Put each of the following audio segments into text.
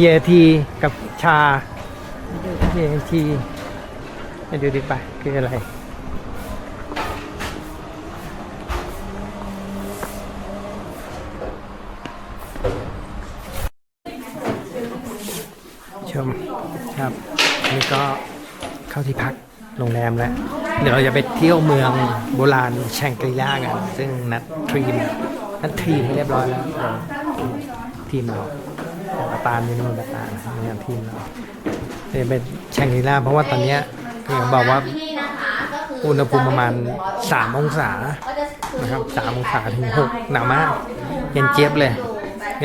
เยทีกับชาเยทีไปดูดิไปคืออะไร ชมครับอันนี่ก็เข้าที่พักโรงแรมแล้ว เดี๋ยวเราจะไปเที่ยวเมืองโบราณแชงกรีล่ากัน ซึ่งนัดทรีมนัดทรีมให้เรียบร้อยแล้วเดี๋ยวทีมเราปา ตานอยูโน่นปาตานนี่ครับทีมเราจะเป็นแชงกรีล่าเพราะว่าตอนเนี้ยอย่างบอกว่าอุณหภูมิประมาณ 3 องศานะครับ3องศาถึง6หนาวมากเย็นเจี๊ยบเลย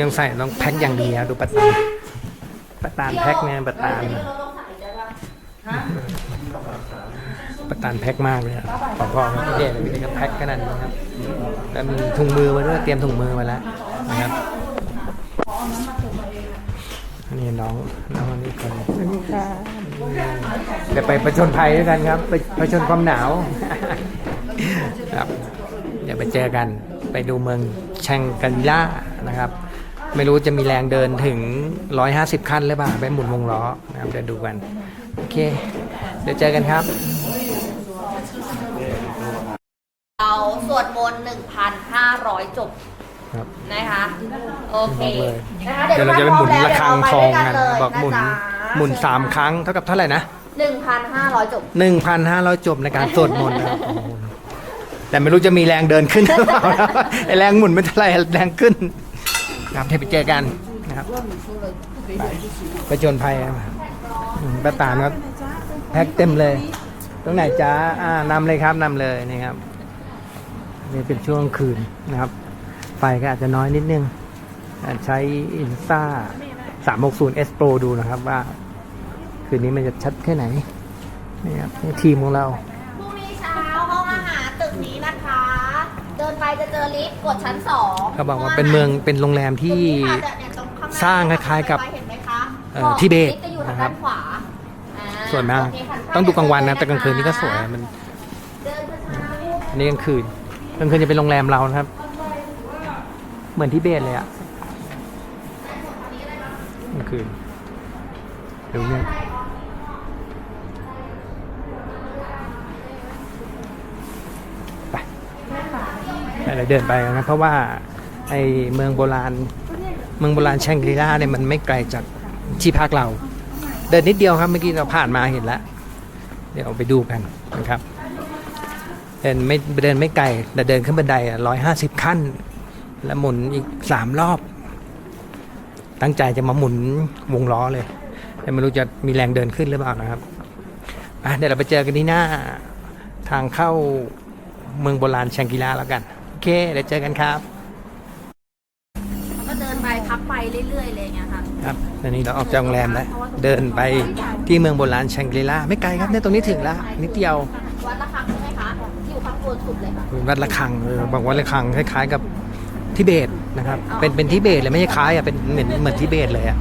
ยังใส่ต้องแพ็คอย่างดีนะดูปาตานปาตานแพ็คเนี่ยปาตานเราต้องใส่ได้ปะประตานแพ็คมากเลยครับขอบอกครับพี่เจพี่เจก็แพ็คขนาดนี้ครับแล้วมีถุงมือมาด้วยเตรียมถุงมือมาแล้วนะครับ นนี่น้องน้องอันนี้คนเดี๋ยวไปประชนภัยด้วยกันครับ ไปประชนความหนาว ครับ เดี๋ยวไปเจอกัน ไปดูเมืองแชงกันล่านะครับ ไม่รู้จะมีแรงเดินถึง 150 ขั้นหรือเปล่า ไปหมุนวงล้อนะครับเดี๋ยวดูกัน โอเค เดี๋ยวเจอกันครับ เราสวดมนต์1,500 จบ ครับบอกเลยนะคะเดี๋ยวเราจะไปหมุนระฆังทองกันเดี๋ยวบอกหมุนเราไปด้วยหมุนสามครั้งเท่ากับเท่าไหร่นะ1,500จบหนึ่งพันห้าร้อยจบในการสวดมนต์นะครับโอ้โหแต่ไม่รู้จะมีแรงเดินขึ้นหรือเปล่านะไอแรงหมุนไม่เท่าไหร่แรงขึ้นครับให้ไปเจอกันนะครับไปไปจนภัยครับอืมป้าตามครับแพ็คเต็มเลย ตรงไหนจ้าอ่านำเลยครับนำเลยนี่ครับนี่เป็นช่วงคืนนะครับ ไฟก็อาจจะน้อยนิดนึงอาจใช้อินซ่า360 S Pro ดูนะครับว่า คืนนี้มันจะชัดแค่ไหนนี่ครับนี่ทีมของเรา พรุ่งนี้เช้าห้องอาหารตึกนี้นะคะ เดินไปจะเจอลิฟต์กดชั้นสองเขาบอกว่าเป็นเมืองเป็นโรงแรมที่สร้างคล้ายๆกับเห็นไหมคะเอ่อทิเบตลิฟต์จะอยู่ทางนะครับด้านขวาอ่าสวยมากโเคค่ะต้องดูกลางวันนะแต่กลางคืนนี่ก็สวยมันเดินช้าๆอันนี้กลางคืนกลางคืนจะเป็นโรงแรมเรานะครับ เหมือนที่เบสเลยอะกลางคืนดูเนี่ยไปไปเราเดินไปกันนะ เพราะว่าไอเมืองโบราณ เมืองโบราณแชงกรีล่าเนี่ยมันไม่ไกลจากที่พักเรา เดินนิดเดียวครับเมื่อกี้เราผ่านมาเห็นแล้ว เดี๋ยวไปดูกันนะครับ เดินไม่เดินไม่ไกลแต่เดินขึ้นบันไดร้อยห้าสิบขั้น แล้วหมุนอีกสามรอบ ตั้งใจจะมาหมุนวงล้อเลยแต่ไม่รู้จะมีแรงเดินขึ้นหรือเปล่านะครับอะเดี๋ยวเราไปเจอกันที่หน้าทางเข้าเมืองโบราณแชงกิลาแล้วกัน โอเคเดี๋ยวเจอกันครับแล้วก็เดินไปพักไปเรื่อยๆเลยอย่างเงี้ยค่ะครับตอนนี้เราออกจากโรงแรมแล้วเดินไปที่เมืองโบราณแชงกรีลาไม่ไกลครับเนี่ยตรงนี้ถึงแล้วนิดเดียววัดระฆังใช่ไหมคะอยู่ข้างบนสุดเลยค่ะเป็นวัดระฆังเออบอกวัดระฆังคล้ายๆกับ ทิเบตนะครับ เป็นเป็นทิเบตเลยไม่ใช่คล้ายอะเป็นเหมือนเหมือนทิเบตเลยอะ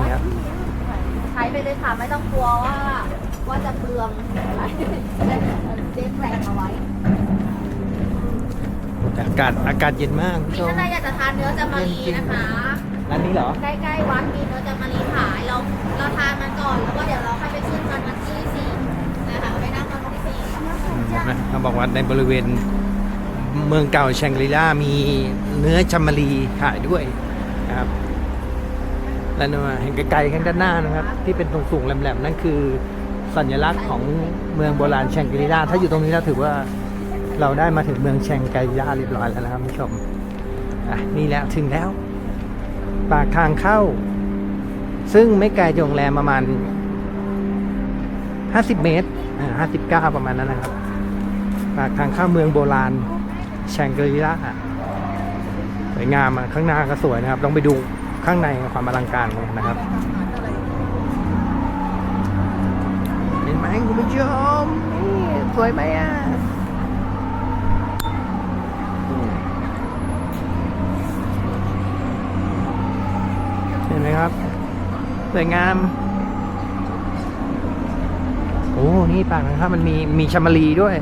นี่ครับใช้ไปเลยค่ะไม่ต้องกลัวว่าว่าจะเปลืองอะไรเด็กแรงเอาไว้อากาศอากาศเย็นมากคุณมีผู้ชมท่านใดอยากจะทานเนื้อจามารีนะคะร้านนี้เหรอใกล้ๆวัดมีเนื้อจามารีขายเราเราทานมันก่อนแล้วก็เดี๋ยวเราค่อยไปขึ้นมันวันที่สี่นะคะไปนั่งมันวันที่สี่เขาบอกว่าในบริเวณ เมืองเก่าแชงกรีลามีเนื้อชัมมารีขายด้วยนะครับและนู่นะเห็นไกลๆข้างด้านหน้านะครับ ที่เป็นตรงสูงแหลมๆนั่นคือ สัญลักษณ์ของเมืองโบราณแชงกรีลาถ้าอยู่ตรงนี้เราถือว่าเราได้มาถึงเมืองแชงกรีลาเรียบร้อยแล้วนะครับผู้ชมอะนี่แล้วถึงแล้ว ปากทางเข้า ซึ่งไม่ไกลจากโรงแรมประมาณ 50 เมตรอ่า59 ประมาณนั้นนะครับ ปากทางเข้าเมืองโบราณ แชงกรีลาสวยงามอะข้างหน้าก็สวยนะครับ ลองไปดูข้างในความอลังการกันนะครับเห็นไหมคุณผู้ชมนี่สวยไหมอะเห็นไหมครับสวยงามโอ้นี่ปากทางเข้ามันมีมีชามารีด้วย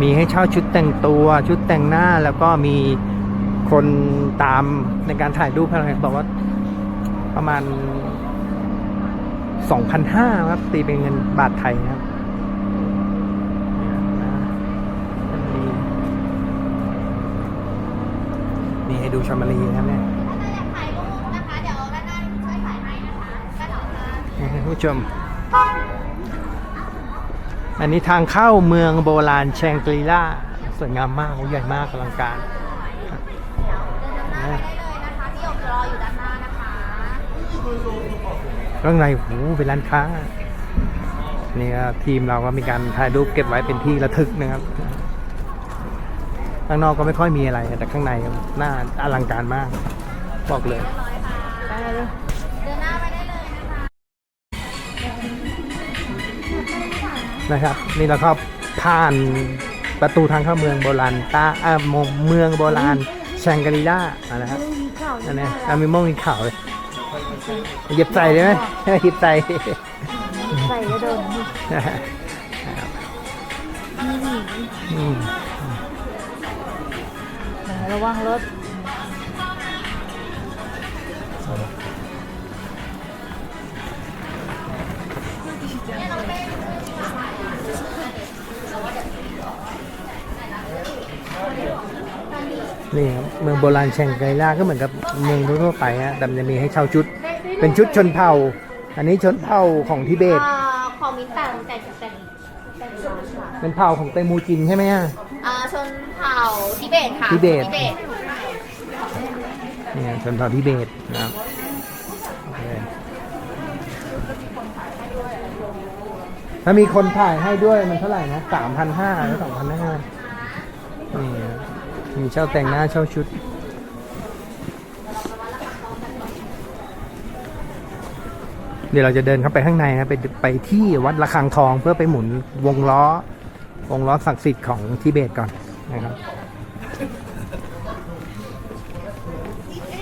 มมีให้เช่าชุดแต่งตัว ชุดแต่งหน้าแล้วก็มีคนตามในการถ่ายรูปอะไรบอกว่าประมาณ 2,500 ครับตีเป็นเงินบาทไทยนะครับมีมีให้ดูชมรีนะครับเนี่ยถ้าอยากถ่ายรูปนะคะเดี๋ยวด้านหน้าช่วยถ่ายให้นะคะด้านหลังค่ะนี่ท่านผู้ชม อันนี้ทางเข้าเมืองโบราณแชงกรีล่าสวยงามมากโอ้ใหญ่มากอลังการเดินนำหน้าไปได้เลยนะคะที่อบรออยู่ด้านหน้านะคะข้างในโอ้โหเป็นร้านค้านี่ก็ทีมเราก็มีการถ่ายรูปเก็บไว้เป็นที่ระทึกนะครับข้างนอกก็ไม่ค่อยมีอะไร แต่ข้างในน่าอลังการมาก บอกเลย นะครับ นี่เราก็ผ่านประตูทางเข้าเมืองโบราณตาอ่าเมืองโบราณแชงกรีล่าอะนะครับมีข่าวอันนี้อามีโม่งมีข่าวเลยหยิบใส่ได้ไหมหยิบใส่ใส่ก็โดนอืมระวังรถ นี่ครับเมืองโบราณแชงไกล่าก็เหมือนกับเมืองทั่วๆไปฮะแต่มันจะมีให้เช่าชุด เป็นชุดชนเผ่า อันนี้ชนเผ่าของทิเบตเอ่อของมินแต่งแต่งแต่งแต่งร้านค่ะเป็นเผ่าของเตมูจินใช่ไหมฮะเอ่อชนเผ่าทิเบตค่ะทิเบตทิเบตนี่ชนเผ่าทิเบตนะครับโอเคถ้ามีคนถ่ายให้ด้วยมันเท่าไหร่นะสามพันห้าหรือสองพันห้านี่ มีเช่าแต่งหน้าเช่าชุด เดี๋ยวเราจะเดินเข้าไปข้างในนะไปไปที่วัดระฆังทองเพื่อไปหมุนวงล้อ วงล้อศักดิ์สิทธิ์ของทิเบตก่อนนะครับ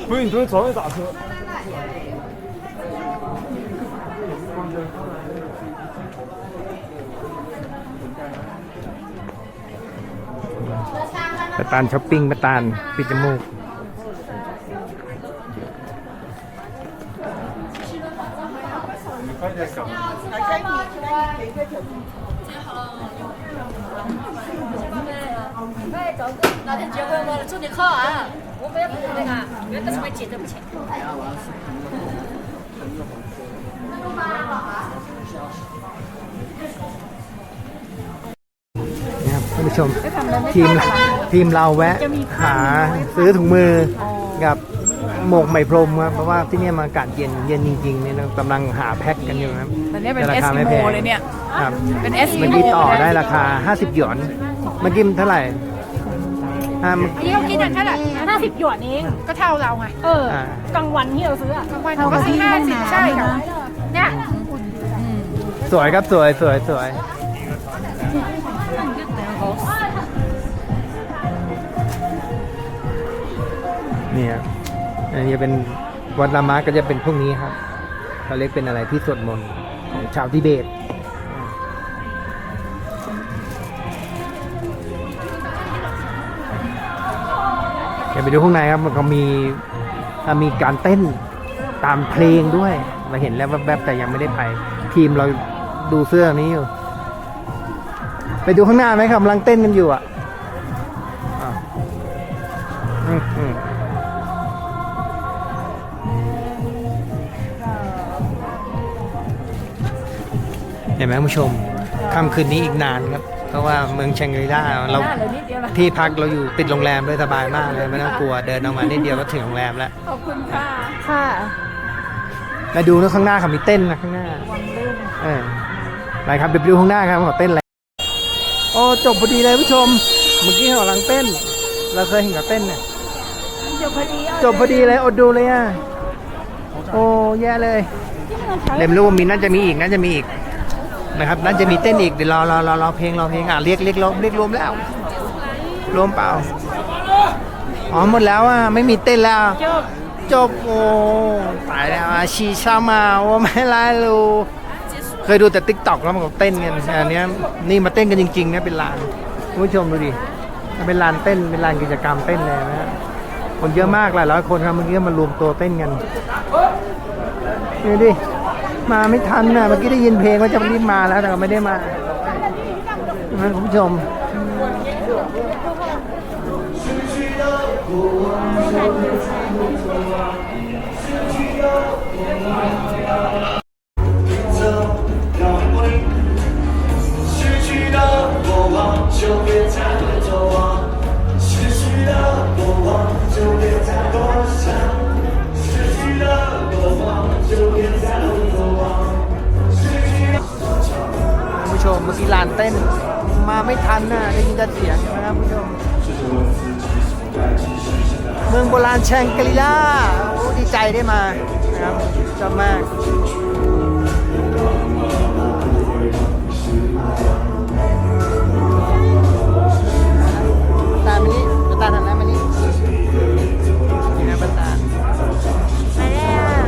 不是你昨天早上打车？ ปตานช้อปปิ้งปตานปิดจมูก 哪天结婚了，祝你好啊！我们也不是那个，因为都是没记得不清。 นะค ผู้ชม ทีมทีมเราแวะ หาซื้อถุงมือกับหมวกไหมพรมครับเพราะว่าที่เนี่ยมาอากาศเย็นเย็นจริงๆเนี่ยนะกำลังหาแพ็คกันอยู่นะครับตอนนี้เป็นแต่เอราสคากิไม่โมแพงเลยเนี่ยครับเป็นเอสกิเมื่อโมกี้ต่อได้ราคา 50 หยวนเมื่อกี้มันเท่าไหร่อ่าเมื่อนี่เขาคิดอย่างแค่ไหนห้าสิบหยวนเองก็เท่าเราไงเอออ่ากลางวันที่เราซื้ออะกลางวันเราก็ซื้อห้าสิบใช่ค่ะเนี่ยสวยครับสวยสวยสวย เนี่ยอันนี้จะเป็นวัดลามาก็จะเป็นพวกนี้ครับเขาเรียกเป็นอะไรที่สวดมนต์ของชาวทิเบตเดี๋ยวไปดูข้างในครับมันก็มีมีการเต้นตามเพลงด้วย เราเห็นแล้วแวบๆแต่ยังไม่ได้ไป ทีมเราดูเสื้อนี้อยู่ ไปดูข้างหน้าไหมครับกำลังเต้นกันอยู่อะ เห็นไหมคุณผู้ชมค่ำคืนนี้อีกนานครับ เพราะว่าเมืองแชงกรีล่าเราหน้าเหลือนิดเดียวละที่พักเราอยู่ติดโรงแรมด้วยสบายมากเลยไม่ต้องกลัวเดินออกมานิดเดียวก็ถึงโรงแรมแล้วขอบคุณค่ะค่ะมาดูนะข้างหน้าเขามีเต้นนะข้างหน้าวันลื่นเออไปครับเดี๋ยวไปดูข้างหน้าครับเขาเต้นอะไรโอ้จบพอดีเลยผู้ชม เมื่อกี้เขากำลังเต้น เราเคยเห็นเขาเต้นเนี่ยจบพอดีจบพอดีเลยอดดูเลยอะโอ้แย่เลยเดมรู้ว่ามีน่าจะมีอีกน่าจะมีอีก นะครับน่าจะมีเต้นอีกเดี๋ยวรอรอรอรอเพลงรอเพลงอะเรียกเรียกรวมเรียกรวมแล้ว รวมเปล่าอ๋อหมดแล้วอะไม่มีเต้นแล้ว จบจบโอ้ตายแล้วอาชีชามาว่าไม่ไรรู้เคยดูแต่ติ๊กต็อกแล้วมันก็เต้นกันอันนี้นี่มาเต้นกันจริงๆนะเป็นลานคุณผู้ชมดูดิเป็นลานเต้นเป็นลานกิจกรรมเต้นเลยนะฮะคนเยอะมากหลายร้อยคนครับเมื่อกี้มารวมตัวเต้นกันนี่ดิ มาไม่ทันนะเมื่อกี้ได้ยินเพลงว่าจะรีบมาแล้วแต่ก็ไม่ได้มานะคุณผู้ชม 失去的过往就别再 ผู้ชม เมื่อกี้ลานเต้น มาไม่ทันนะได้ยินแต่เสียงนะครับคุณผู้ชม เมืองโบราณแชงกรีลาโอ้ดีใจได้มานะครับชอบมากตามมานี่ตามหันหน้ามานี่นี่นะป้าตาไปแล้ว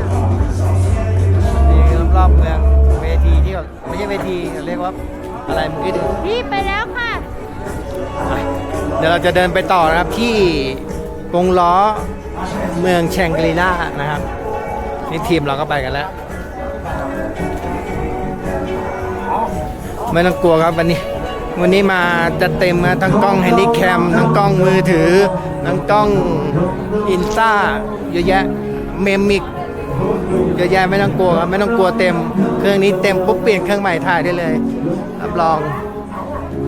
นี่คือรอบๆเมือง ใช่เวทีเรียกว่าอะไรเมื่อกี้ดูรีบไปแล้วค่ะ เดี๋ยวเราจะเดินไปต่อนะครับที่วงล้อเมืองแชงกรีลานะครับนี่ทีมเราก็ไปกันแล้ว ไม่ต้องกลัวครับวันนี้ วันนี้มาจะเต็มนะทั้งกล้องแฮนดี้แคมทั้งกล้องมือถือ ทั้งกล้องอินซ่าเยอะแยะเมมิก เยอะแยะไม่ต้องกลัวครับไม่ต้องกลัวเต็ม เครื่องนี้เต็มปุ๊บเปลี่ยนเครื่องใหม่ถ่ายได้เลยรับรอง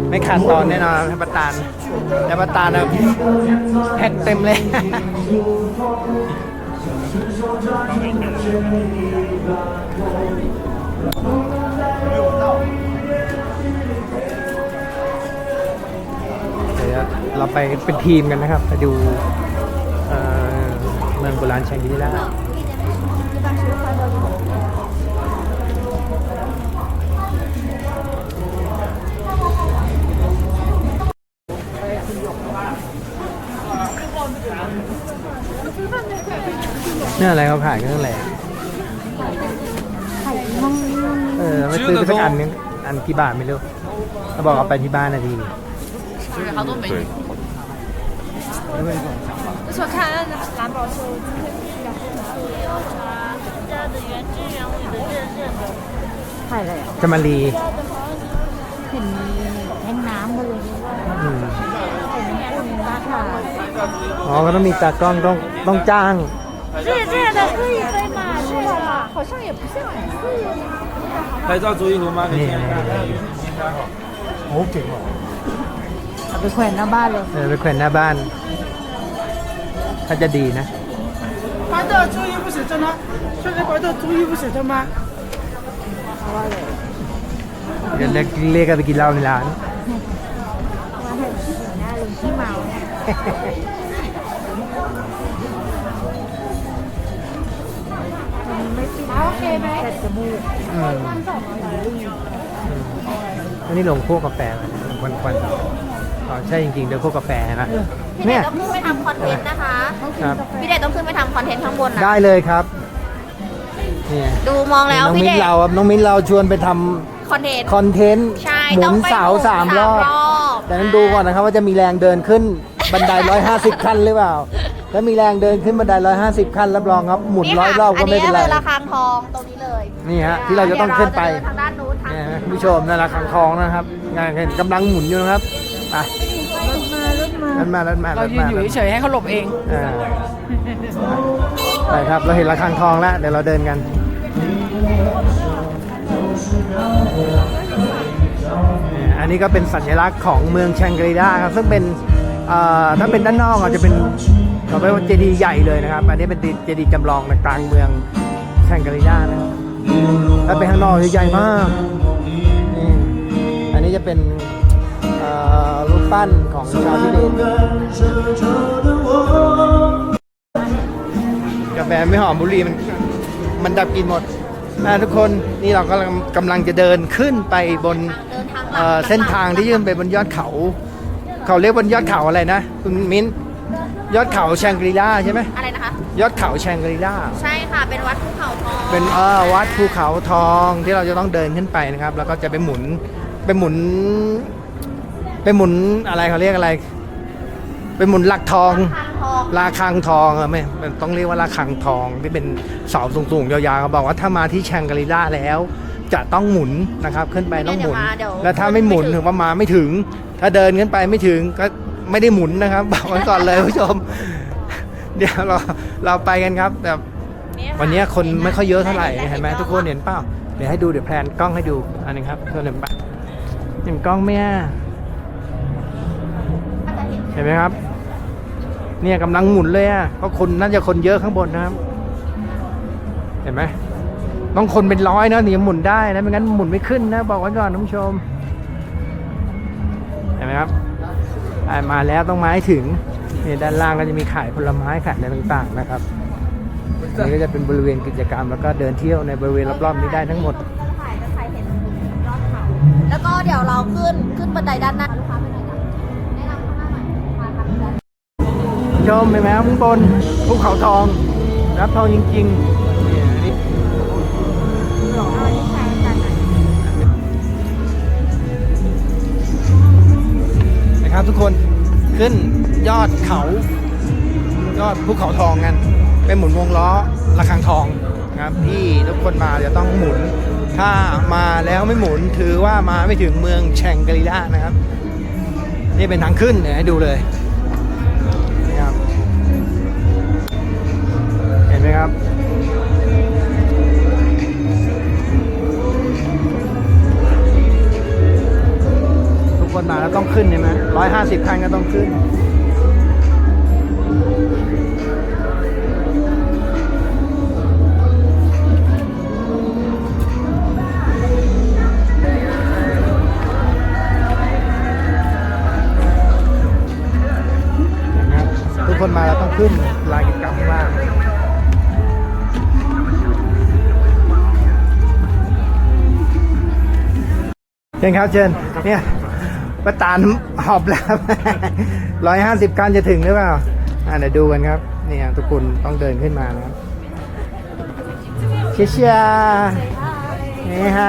ไม่ขาดตอนแน่นอนครับประตานแต่ประตานนะแพ็คเต็มเลยเราไปเป็นทีมกันนะครับไปดูเมืองโบราณแชงกรีลา เนี่ยอะไรเขาขายกันเรื่องอะไรอะเออไม่ซื้อไปสักอันนึงอันกี่บาทไม่รู้เขาบอกเอาไปที่บ้านนะดี 就是我看蓝宝石， ใช่เลย จะมารี เห็นมีแท้งน้ำก็เลยรู้ว่า อืม เป็นราคา อ๋อก็ต้องมีตากล้องต้องต้องจ้าง 这这样的可以飞吗？这个吗？好像也不像哎，拍照注意图吗？可以 นี่ 先看。 โอ้เก่งว่ะ เอาไปแขวนหน้าบ้านเลย เออไปแขวนหน้าบ้าน ถ้าจะดีนะ 白的注意 不写真吗？这个白的注意不写真吗？ เดี๋ยวเรียกเรียกกันไปกินเหล้าในร้าน มาให้สีหน้าลุงที่เมาวันนี้ไม่ปิดโอเคไหมแต่จมูก อืมอืมอันนี้ลงคั่วกาแฟมาลงควันควันๆอ๋อใช่จริงๆเดี๋ยวคั่วกาแฟนะ พี่เด เนี่ย ชต้องขึ้นไปทำคอนเทนต์นะคะ ครับ พี่เดชต้องขึ้นไปทำคอนเทนต์ข้างบนนะได้เลยครับเนี่ยดูมองแล้วน้องพี่มิ้เดนชเราครับน้องมิ้นเราชวนไปทำคอนเทนต์คอนเทนต์ใช่หมุต้อนงไปเสาสามรอบบแต่นั้นดูก่อนนะครับว่าจะมีแรงเดินขึ้นบันได 150 ขั้นหรือเปล่าถ้ามีแรงเดินขึ้นบันได 150 ขั้นรับรองครับหมุนร้อยรอบก็ไม่เป็นไร อันนี้เลยระฆังทองตรงนี้เลยนี่ฮะที่เราจะต้องขึ้นไป เดี๋ยวเราจะเดินทางด้านนู้นทางเนี่ยฮะคุณผู้ชมนั่นแหละขังทองนะครับงานกำลังหมุนอยู่นะครับไป รถมารถมารเราถยืมานอยู่เฉยๆให้เขาหลบเองอ่าไปครับ เราเห็นระฆังทองแล้ว เดี๋ยวเราเดินกัน อันนี้ก็เป็นสัญลักษณ์ของเมืองแชงกรีลาครับ ซึ่งเป็นเอ่อถ้าเป็นด้านนอกอาจจะเป็นเราเรียกว่าเจดีย์ใหญ่เลยนะครับ อันนี้เป็นเจดีย์จำลองในกลางเมืองแชงกรีลานะครับถ้าเป็นข้างนอกจะใหญ่มากนี่อันนี้จะเป็นเอ่อรู ปปั้นของชาวทิเบตกาแฟไม่หอมบุหรี่มันมันดับกลินหมดนะทุกคนนี่เรากำลังกำลังจะเดินขึ้นไปบนเดินทางเอ่อเส้นทางที่ยื่นไปบนยอดเขา เขาเรียกบนยอดเขาอะไรนะคุณมิ้นยอดเขาแชงกรีลาใช่ไหมอะไรนะคะยอดเขาแชงกรีลาใช่ค่ะเป็นวัดภูเขาทองเป็นเอ่อวัดภูเขาทองที่เราจะต้องเดินขึ้นไปนะครับ แล้วก็จะไปหมุนไปหมุน ไปหมุนอะไรเขาเรียกอะไร ไปหมุนหลักทองทางทอง ราคังทองอะไม่มันต้องเรียกว่าราคังทองที่เป็นเสาสูงๆยาวๆเขาบอกว่าถ้ามาที่แชงกรีล่าแล้ว จะต้องหมุนนะครับ ขึ้นไปต้องหมุนแล้วถ้าไม่หมุนถือว่ามาไม่ถึง ถ้าเดินขึ้นไปไม่ถึงก็ไม่ได้หมุนนะครับบอกไว้ก่อนเลยผู้ชม เดี๋ยวเราเราไปกันครับแบบ วันนี้คนไม่ค่อยเยอะเท่าไหร่เห็นไหมทุกคนเห็นเปล่าเดี๋ยวให้ดูเดี๋ยวแพลนกล้องให้ดูอันนึงครับเพื่อนเห็นปะเห็นกล้องไหมอะถ้าจะ เห็นไหมครับ เนี่ยกำลังหมุนเลยอะเพราะคนน่าจะคนเยอะข้างบนนะครับ เห็นไหมต้องคนเป็นร้อยนะถึงจะหมุนได้นะไม่งั้นหมุนไม่ขึ้นนะ บอกไว้ก่อนท่านผู้ชม เห็นไหมครับมาแล้วต้องมาให้ถึงนี่ด้านล่างก็จะมีขายผลไม้ขายอะไรต่างๆนะครับอันนี้ก็จะเป็นบริเวณกิจกรรม แล้วก็เดินเที่ยวในบริเวณรอบๆนี้ได้ทั้งหมด แล้วก็เดี๋ยวเราขึ้นขึ้นบันไดด้านหน้าลูกค้าไปไหนกันแนะนำข้างหน้าหน่อยมาทางด้าน ชมเห็นไหมครับข้างบนภูเขาทองรับทองจริงๆเนี่ยนี่นะครับทุกคนขึ้นยอดเขา ยอดภูเขาทองกันเป็นหมุนวงล้อระฆังทองนะครับที่ทุกคนมาจะต้องหมุน ถ้ามาแล้วไม่หมุนถือว่ามาไม่ถึงเมืองแชงกรีล่านะครับ นี่เป็นทางขึ้นเดี๋ยวให้ดูเลย ครับ ทุกคนมาแล้วต้องขึ้นใช่ไหมร้อยห้าสิบคันก็ต้องขึ้นครับทุกคนมาแล้วต้องขึ้นลายกิจกรรม เชิญครับเชิญเนี่ยประตานหอบแล้วร้อยห้าสิบกันจะถึงหรือเปล่าอ่าเดี๋ยวดูกันครับเนี่ยทุกคนต้องเดินขึ้นมานะครับเชียร์เชียร์เฮ้ยไฮ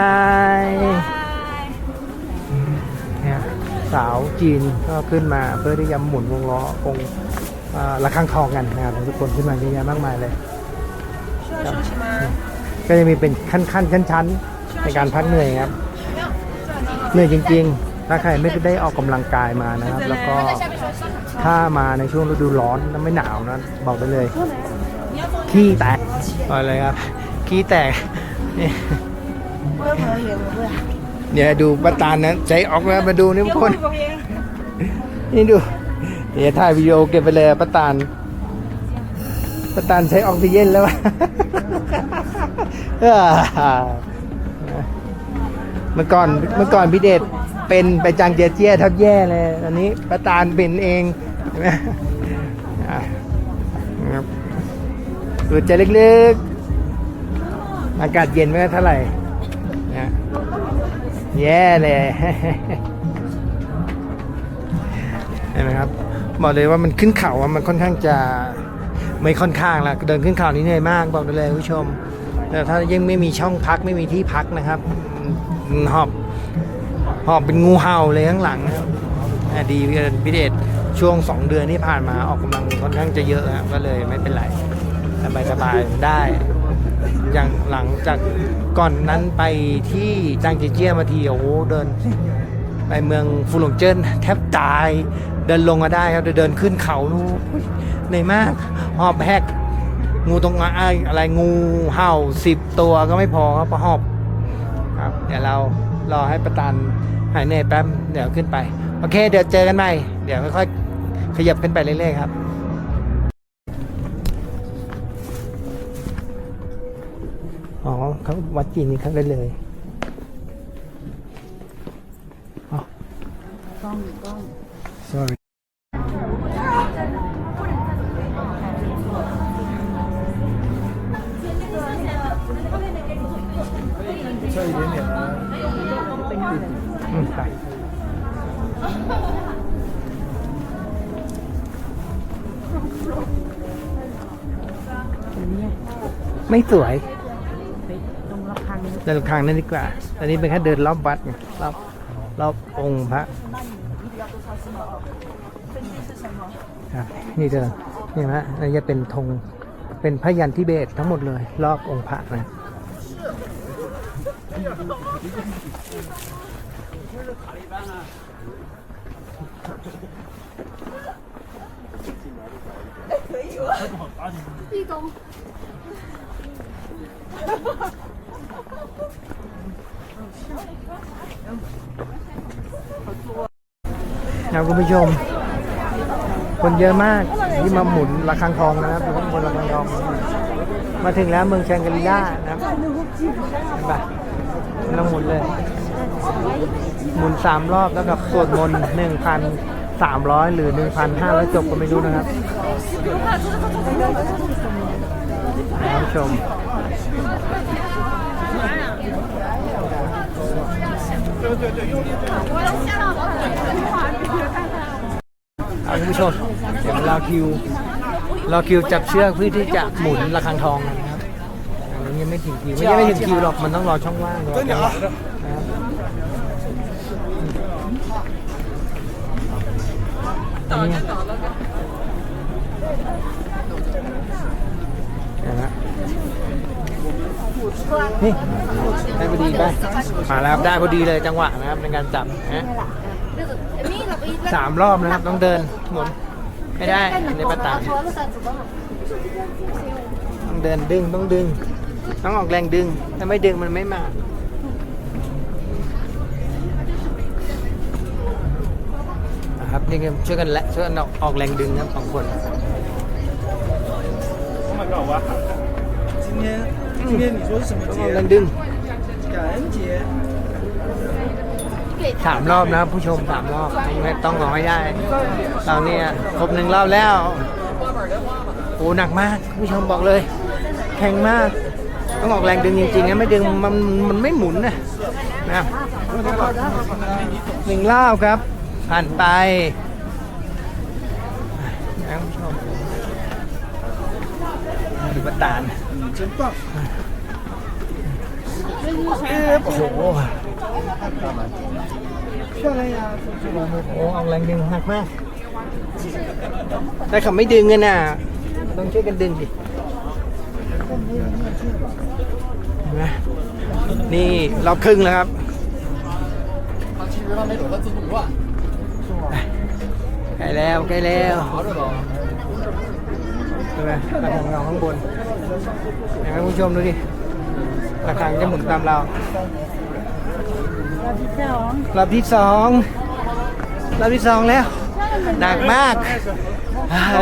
เนี่ยสาวจีนก็ขึ้นมาเพื่อที่จะหมุนวงล้อองค์อ่าระฆังทองกันนะครับทุกคนขึ้นมาเยอะแยะมากมายเลยครับก็จะมีเป็นขั้นๆชั้นๆในการพักเหนื่อยครับ เหนื่อยจริงๆ ถ้าใครไม่ได้ออกกำลังกายมานะครับ แล้วก็ถ้ามาในช่วงฤดูร้อนแล้วไม่หนาวนะบอกไปเลย ขี้แตกอะไรครับ ขี้แตกนี่เดี๋ยวดูป้าตาลนะใจออกแล้วมาดูนี่ทุกคน นี่ดู เดี๋ยวถ่ายวิดีโอเก็บไปเลยป้าตาลป้าตาลใช้ออกซิเจนแล้ววะ เมื่อก่อนเมื่อก่อนพี่เดชเป็นไปจังเจเจียทับแย่เลยตอนนี้ประตานเป็นเองใช่ไหมอะนะครับตัวใจเล็กๆ อากาศเย็นไม่เท่าไหร่นะแย่เลยเห็นไหมครับบอกเลยว่ามันขึ้นเขาอะมันค่อนข้างจะไม่ค่อนข้างละเดินขึ้นเขานี่เหนื่อยมากบอกเลยคุณผู้ชม แต่ถ้ายังไม่มีช่องพักไม่มีที่พักนะครับ หอบหอบเป็นงูเห่าเลยข้างหลังนะครับอะดีพี่พิเดชช่วง 2 เดือนที่ผ่านมาออกกำลังค่อนข้างจะเยอะครับก็เลยไม่เป็นไรสบายสบายๆได้ อย่างหลังจากก่อนนั้นไปที่จางเจีเจียมาทีโอ้โหเดิน ไปเมืองฟูหลงเจิ้นแทบตายเดินลงมาได้ครับเดินขึ้นเขานู่นอุ๊ยเหนื่อยมากหอบแหกงูตรงอะไรงูเห่าสิบตัวก็ไม่พอครับเพระหอบ ครับ เดี๋ยวเรารอให้ประตันหายเหนื่อยแป๊บเดี๋ยวขึ้นไป โอเค เดี๋ยวเจอกันใหม่ เดี๋ยวค่อยๆขยับขึ้นไปเรื่อยๆครับอ๋อเขาวัดจีนนี่เขาได้เลยอ๋อกล้องกล้อง sorry ไม่สวยตรงระฆังเดินระฆังนั่นดีกว่า ตอนนี้เป็นแค่เดินรอบวัดไงรอบรอบองค์พระครับนี่เจอนี่ฮะอันนี้จะเป็นธงเป็นพยันทิเบตทั้งหมดเลย รอบองค์พระนะค รับคุณผู้ชม คนเยอะมากที่มาหมุนระฆังทองนะครับอยู่ข้างบนระฆังทอง มาถึงแล้วเมืองแชงกรีล่านะครับเห็นปะกำลังหมุนเลย หมุนสามรอบแล้วกับสวดมนต์หนึ่งพันสามร้อยหรือหนึ่งพันห้าร้อยจบก็ไม่รู้นะครับ ผู้ชมเอาคุณผู้ชมเดี๋ยวรอคิวรอคิวจับเชือกเพื่อที่จะหมุนระฆังทองนะครับอันนี้ยังไม่ถึงคิวไม่ยังไม่ถึงคิวหรอกมันต้องรอช่องว่างรอจังหวะนะครับอันนี้ นไหมนี่ได้พอดีไปมาแล้วครับได้พอดีเลยจังหวะนะครับในการจับนะสามรอบนะครับต้องเดินหมุนไม่ได้ในประตานต้องเดินดึงต้องดึง ต้องออกแรงดึงถ้าไม่ดึงมันไม่มาครับนี่ช่วยกันและช่วยกันออกแรงดึงนะครับสองคน 今天今天你说是什么 ต้องออก 节 แรง？ดึง 感恩节。 สามรอบนะครับผู้ชมสามรอบไม่ต้องรอให้ได้เราเนี่ยครบหนึ่งรอบแล้วโอ้หนักมากผู้ชมบอกเลย แข็งมาก ต้องออกแรงดึงจริงๆนะไม่ดึงมันมันไม่หมุนนะนะครับหนึ่งรอบครับ ผ่านไป ดูประตาน真棒！โอ้โหโอ้โหออกแรงดึงหนักมากแต่เขาไม่ดึงกันน่ะต้องช่วยกันดึงดิเห็นไหมนี่รอบครึ่งแล้วครับใกล้แล้วใกล้แล้ว ช่ไหมกระถาเงาข้างบนเห็นไหมผู้ชมดูดิกระถางจะหมุนตามเรารอบที่สองรอบที่สองรอบที่สองแล้วหนักมาก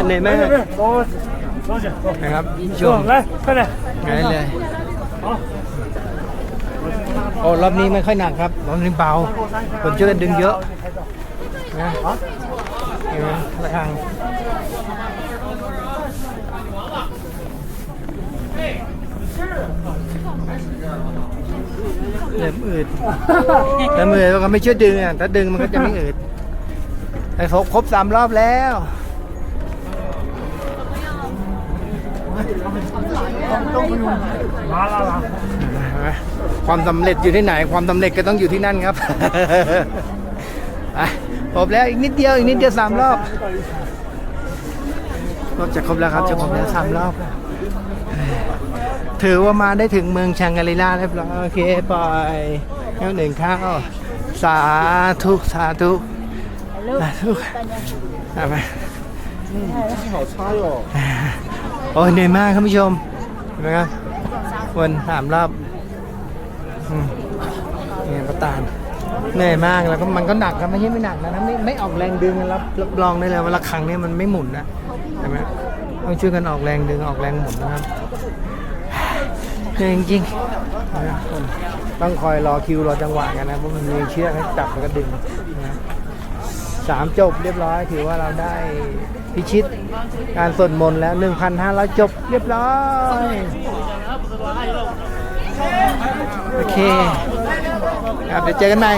เหนื่อยมากนะครับชมง่ายเลยโอ้รอบนี้ไม่ค่อยหนักครับรอบนี้เบาคนช่วยกันดึงเยอะนะเห็นไหมระฆัง เริ่มอืดเริ่มอืดแล้วก็ไม่ช่วยดึงอะถ้าดึงมันก็จะไม่อืดไอ้ครบครบสามรอบแล้วความสำเร็จอยู่ที่ไหน ความสำเร็จก็ต้องอยู่ที่นั่นครับอะครบแล้วอีกนิดเดียวอีกนิดเดียวสามรอบรอบจะครบแล้วครับจะครบแล้วสามรอบ ถือว่ามาได้ถึงเมืองชังกาลีลาเรียบร้อยโอเคปล่อยข้าวหนึ่งข้าวสาธุสาธุสาธุเอาไปโอ้ยเหนื่อยมากครับผู้ชมเห็นไหมครับวนสามรอบเนี่ยประตานเหนื่อยมากแล้วก็มันก็หนักครับไม่ใช่ไม่หนักนะไม่ไม่ออกแรงดึงรับรับรองได้เลยว่าละฆังนี่มันไม่หมุนนะเห็นไหมต้องช่วยกันออกแรงดึงออกแรงหมุนนะครับ นื่อยจริงๆนะครับต้องคอยรอคิวรอจังหวะกันนะเพราะมันมีเชือกให้จับแล้วก็ดึงนะสามจบเรียบร้อยถือว่าเราได้พิชิตการสวดมนต์แล้ว1,500จบเรียบร้อยโอเคครับเดี๋ยวเจอกันใหม่